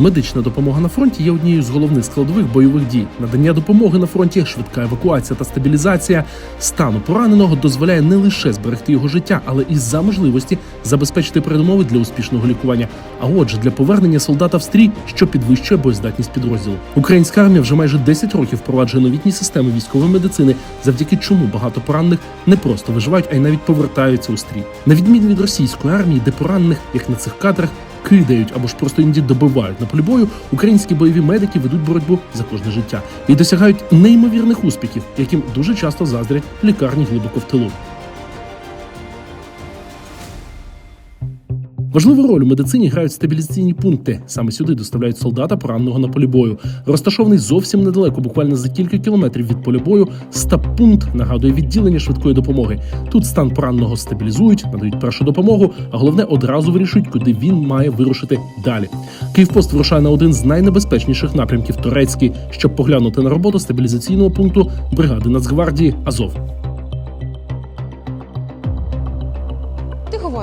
Медична допомога на фронті є однією з головних складових бойових дій. Надання допомоги на фронті, швидка евакуація та стабілізація стану пораненого дозволяє не лише зберегти його життя, але і за можливості забезпечити передумови для успішного лікування. А отже, для повернення солдата в стрій, що підвищує боєздатність підрозділу. Українська армія вже майже 10 років впроваджує новітні системи військової медицини, завдяки чому багато поранених не просто виживають, а й навіть повертаються у стрій. На відміну від російської армії, де поранених, як на цих кадрах, кидають або ж просто іноді добивають на полі бою, українські бойові медики ведуть боротьбу за кожне життя і досягають неймовірних успіхів, яким дуже часто заздрять лікарні глибоко в тилу. Важливу роль у медицині грають стабілізаційні пункти. Саме сюди доставляють солдата пораненого на полі бою. Розташований зовсім недалеко, буквально за кілька кілометрів від поля бою, стаб-пункт нагадує відділення швидкої допомоги. Тут стан пораненого стабілізують, надають першу допомогу, а головне одразу вирішують, куди він має вирушити далі. Київпост вирушає на один з найнебезпечніших напрямків Турецький, щоб поглянути на роботу стабілізаційного пункту бригади Нацгвардії Азов.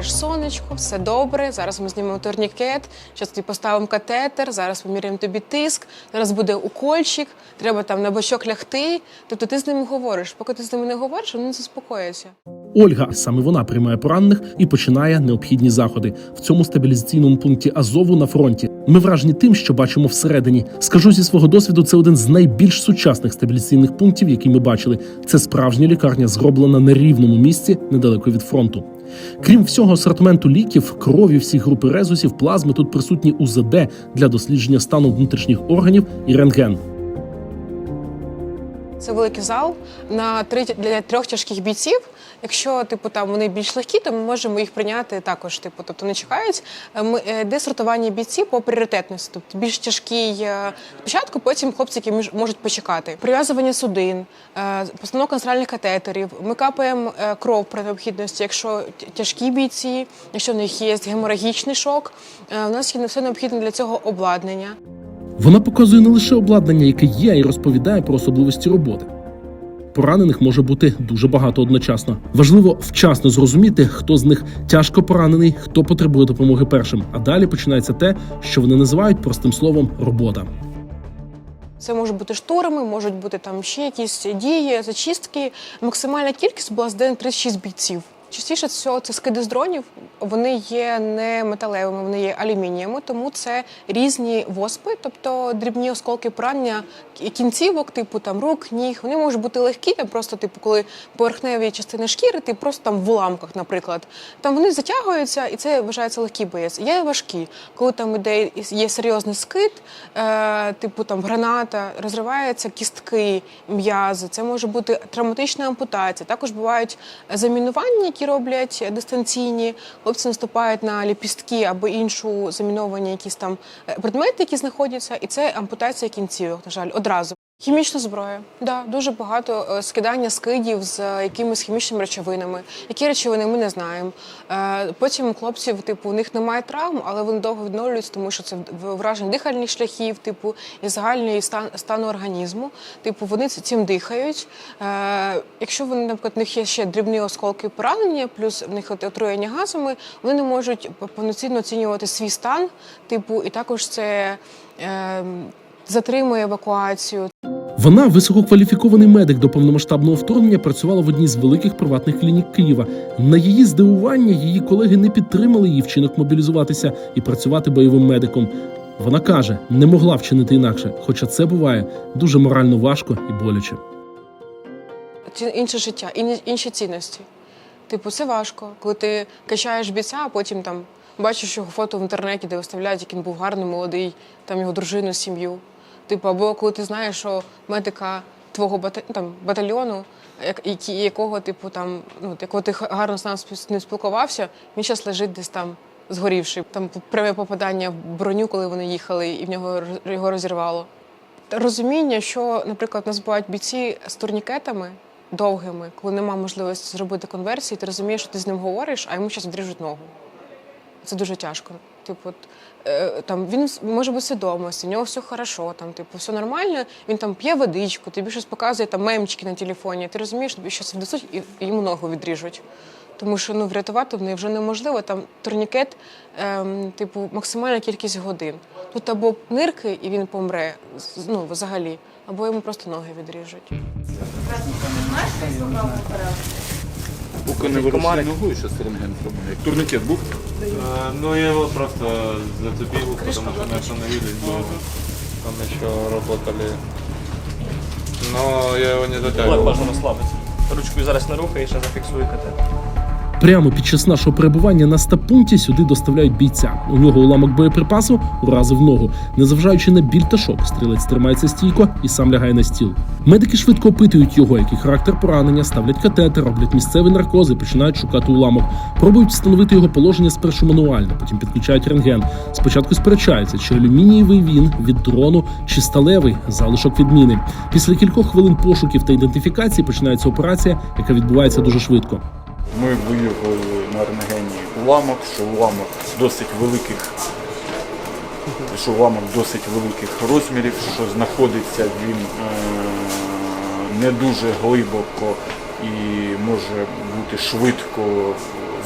Говориш, сонечко, все добре. Зараз ми знімемо турнікет, зараз тобі поставимо катетер, зараз поміряємо тобі тиск, зараз буде укольчик, треба там на бочок лягти. Тобто ти з ними говориш. Поки ти з ними не говориш, вони не заспокояться. Ольга саме вона приймає поранених і починає необхідні заходи в цьому стабілізаційному пункті Азову на фронті. Ми вражені тим, що бачимо всередині. Скажу зі свого досвіду, це один з найбільш сучасних стабілізаційних пунктів, які ми бачили. Це справжня лікарня, зроблена на рівному місці недалеко від фронту. Крім всього асортименту ліків, крові всіх групи резусів, плазми тут присутні УЗД для дослідження стану внутрішніх органів і рентген. Це великий зал на три для трьох тяжких бійців. Якщо типу там вони більш легкі, то ми можемо їх прийняти також. Типу, тобто не чекають. Е, Ми е, де сортування бійців по пріоритетності. Тобто більш тяжкий е, спочатку, потім хлопці, які можуть почекати. Прив'язування судин, постановка настральних катетерів. Ми капаємо кров при необхідності, якщо тяжкі бійці, якщо в них є геморагічний шок. У нас є все необхідне для цього обладнання. Вона показує не лише обладнання, яке є, й розповідає про особливості роботи. Поранених може бути дуже багато одночасно. Важливо вчасно зрозуміти, хто з них тяжко поранений, хто потребує допомоги першим. А далі починається те, що вони називають простим словом робота. Це можуть бути штурми, можуть бути там ще якісь дії, зачистки. Максимальна кількість була з день 36 бійців. Частіше всього це скиди з дронів. Вони є не металевими, вони є алюмінієвими, тому це різні воспи, тобто дрібні осколки поранення кінцівок, типу там рук, ніг. Вони можуть бути легкі, там просто типу, коли поверхневі частини шкіри, ти просто там в уламках, наприклад. Там вони затягуються, і це вважається легкий боєць. Є важкі, коли там іде є серйозний скид, е, типу там граната, розриваються кістки, м'язи. Це може бути травматична ампутація. Також бувають замінування, які роблять дистанційні. Хлопці наступають на ліпістки або іншу заміновані якісь там е, предмети, які знаходяться, і це ампутація кінцівок, на жаль, одразу. Хімічна зброя, да, дуже багато е, скидання скидів з е, якимись хімічними речовинами. Які речовини ми не знаємо. Е, Потім хлопців, типу, у них немає травм, але вони довго відновлюються, тому що це враження дихальних шляхів, типу, і загальний стан стану організму. Типу, вони цим дихають. Якщо вони, наприклад, в них є ще дрібні осколки поранення, плюс в них отруєння газами, вони не можуть повноцінно оцінювати свій стан, типу, і також це. Затримує евакуацію, Вона, висококваліфікований медик до повномасштабного вторгнення, працювала в одній з великих приватних клінік Києва. На її здивування її колеги не підтримали її вчинок мобілізуватися і працювати бойовим медиком. Вона каже, не могла вчинити інакше, хоча це буває дуже морально важко і боляче. інше життя, ін- інші цінності. Типу, це важко, коли ти качаєш бійця, а потім там бачиш його фото в інтернеті, де виставляють, як він був гарний, молодий, там його дружину, сім'ю. Типу, або коли ти знаєш, що медика твого бата... там, батальйону, як, які, якого, типу, там, ну, якого ти гарно з не спілкувався, він зараз лежить десь там згорівший. Там пряме попадання в броню, коли вони їхали, і в нього його розірвало. Розуміння, що, наприклад, нас бувають бійці з турнікетами довгими, коли нема можливості зробити конверсії, ти розумієш, що ти з ним говориш, а йому зараз відріжуть ногу. Це дуже тяжко. Типу, е, там він може бути свідомості, в нього все хорошо, там, типу, все нормально, він там п'є водичку, тобі щось показує там мемчики на телефоні. Ти розумієш, тобі щось внесуть і, і йому ногу відріжуть. Тому що ну, врятувати в неї вже неможливо. Там турнікет, ем, типу, максимальна кількість годин. Тут або нирки, і він помре ну, взагалі, або йому просто ноги відріжуть. Поки не вирушили ногою, що рентген зробив. Як турнікет був. Э, Ну, я его просто зацепил, потому что мы остановились, было. Там еще работали. Но я его не Лак затягивал. бажано слабиться. Ручкою зараз не рухає, ще зафіксує катет. Прямо під час нашого перебування на стаб-пункті сюди доставляють бійця. У нього уламок боєприпасу уразив ногу. Незважаючи на біль та шок, стрілець тримається стійко і сам лягає на стіл. Медики швидко опитують його, який характер поранення, ставлять катетер, роблять місцевий наркоз і починають шукати уламок. Пробують встановити його положення спершу мануально, потім підключають рентген. Спочатку сперечаються, чи алюмінієвий він від дрону, чи сталевий залишок відміни. Після кількох хвилин пошуків та ідентифікації починається операція, яка відбувається дуже швидко. Ми виявили на рентгені уламок, що уламок досить великих, що уламок досить великих розмірів, що знаходиться він е, не дуже глибоко і може бути швидко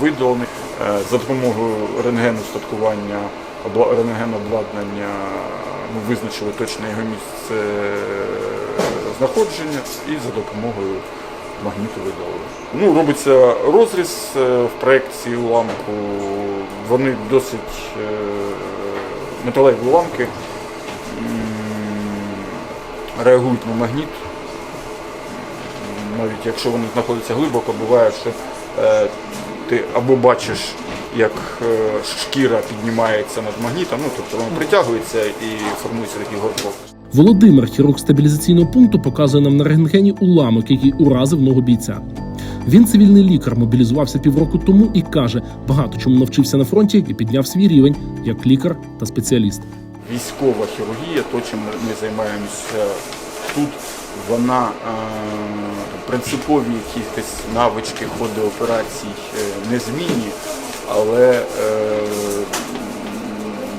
видалений. Е, За допомогою рентгену статкування обла- рентгенобладнання ми визначили точне його місце знаходження і за допомогою магніту видалили. Ну, робиться розріз е, в проекції уламку. Вони досить е, металеві уламки реагують на магніт. Навіть якщо вони знаходяться глибоко, буває, що е, ти або бачиш, як шкіра піднімається над магнітом, ну тобто воно притягується і формується такий горбок. Володимир, хірург стабілізаційного пункту, показує нам на рентгені уламок, який уразив ногу бійця. Він цивільний лікар, мобілізувався півроку тому і каже, багато чому навчився на фронті і підняв свій рівень як лікар та спеціаліст. військова хірургія, то чим ми займаємося тут, вона е, принципові якісь навички ходу операцій е, незмінні, але е,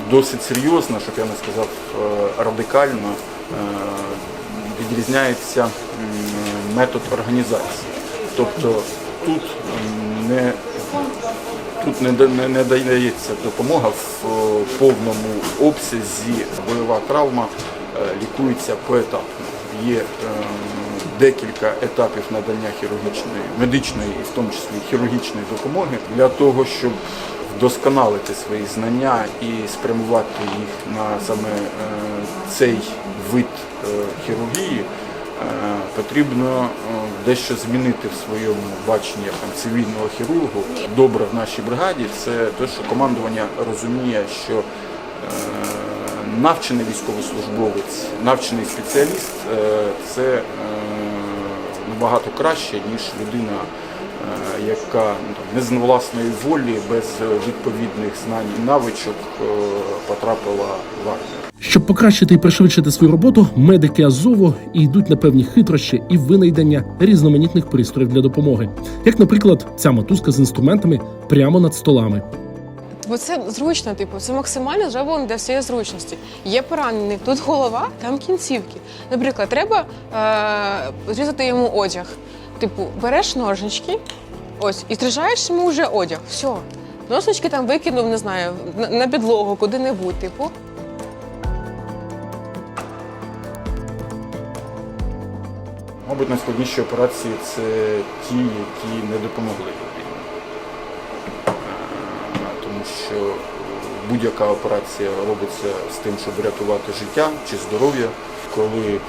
досить серйозно, щоб я не сказав е, радикально, е, відрізняється метод організації. Тобто тут не Тут не, не, не дається допомога в е, повному обсязі. Бойова травма лікується поетапно. Є декілька етапів надання хірургічної, медичної і в тому числі хірургічної допомоги для того, щоб вдосконалити свої знання і спрямувати їх на саме е, цей вид е, хірургії. Е, Потрібно дещо змінити в своєму баченні там, цивільного хірургу. Добре в нашій бригаді це те, що командування розуміє, що навчений військовослужбовець, навчений спеціаліст це набагато краще, ніж людина, е, яка ну, не з власної волі, без відповідних знань і навичок е, потрапила в армію. Щоб покращити і пришвидшити свою роботу, медики Азову і йдуть на певні хитрощі і винайдення різноманітних пристроїв для допомоги, як, наприклад, ця мотузка з інструментами прямо над столами. Бо це зручно, типу, це максимально зроблено для всієї зручності. Є поранений, тут голова, там кінцівки. Наприклад, треба е- зрізати йому одяг. Типу, береш ножнички, ось, і зрізаєш йому вже одяг. Все. Ножнички там викинув, не знаю, на, на підлогу, куди-небудь, типу. Мабуть, найскладніші операції це ті, які не допомогли людині. Що будь-яка операція робиться з тим, щоб врятувати життя чи здоров'я, коли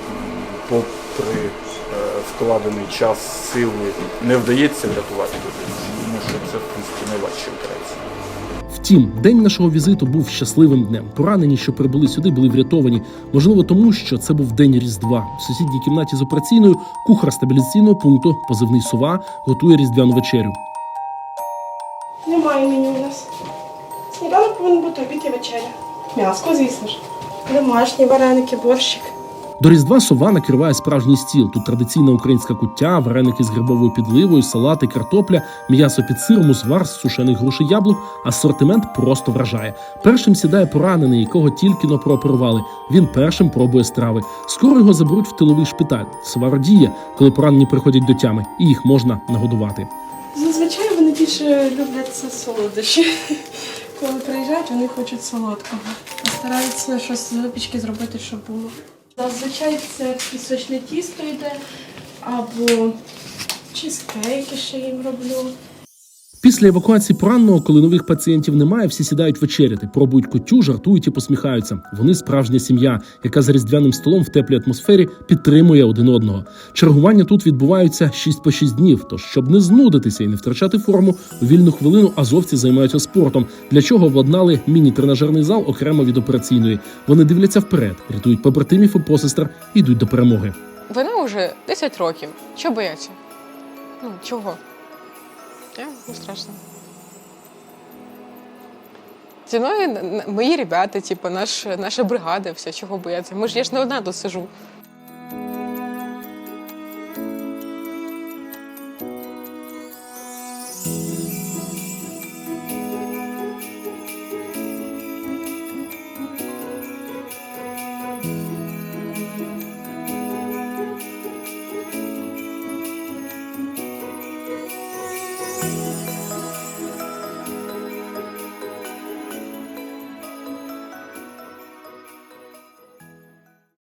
попри е, вкладений час, сили не вдається врятувати людину, тому що це в принципі найважчі операції. Втім, день нашого візиту був щасливим днем. Поранені, що прибули сюди, були врятовані. Можливо, тому що це був день Різдва. В сусідній кімнаті з операційною кухар стабілізаційного пункту, позивний сова, готує різдвяну вечерю. Немає меню у нас. Сніданок повинен бути обід і вечеря. М'яско, звісно ж. Домашні вареники, борщик. До Різдва сова накриває справжній стіл. Тут традиційна українська куття, вареники з грибовою підливою, салати, картопля, м'ясо під сиром, узвар з сушених грушей яблук. Асортимент просто вражає. Першим сідає поранений, якого тільки но прооперували. Він першим пробує страви. Скоро його заберуть в тиловий шпиталь. Сова радіє, коли поранені приходять до тями, і їх можна нагодувати. Зазвичай вони більше люблять це солодощі. Коли приїжджають, вони хочуть солодкого. Стараються щось з випічки зробити, щоб було. Зазвичай це пісочне тісто йде, або чизкейки ще їм роблю. Після евакуації пораненого, коли нових пацієнтів немає, всі сідають вечеряти, пробують кутю, жартують і посміхаються. Вони справжня сім'я, яка за різдвяним столом в теплій атмосфері підтримує один одного. Чергування тут відбуваються 6 по 6 днів. Тож, щоб не знудитися і не втрачати форму, у вільну хвилину азовці займаються спортом, для чого обладнали міні-тренажерний зал окремо від операційної. Вони дивляться вперед, рятують побратимів і посестер і йдуть до перемоги. Вона вже 10 років. Чого бояться? Ну, чого? Е, Не страшно. Зі мої ребята, типу, наш, наша бригада, все, чого бояться. Ми ж я ж не одна тут сижу.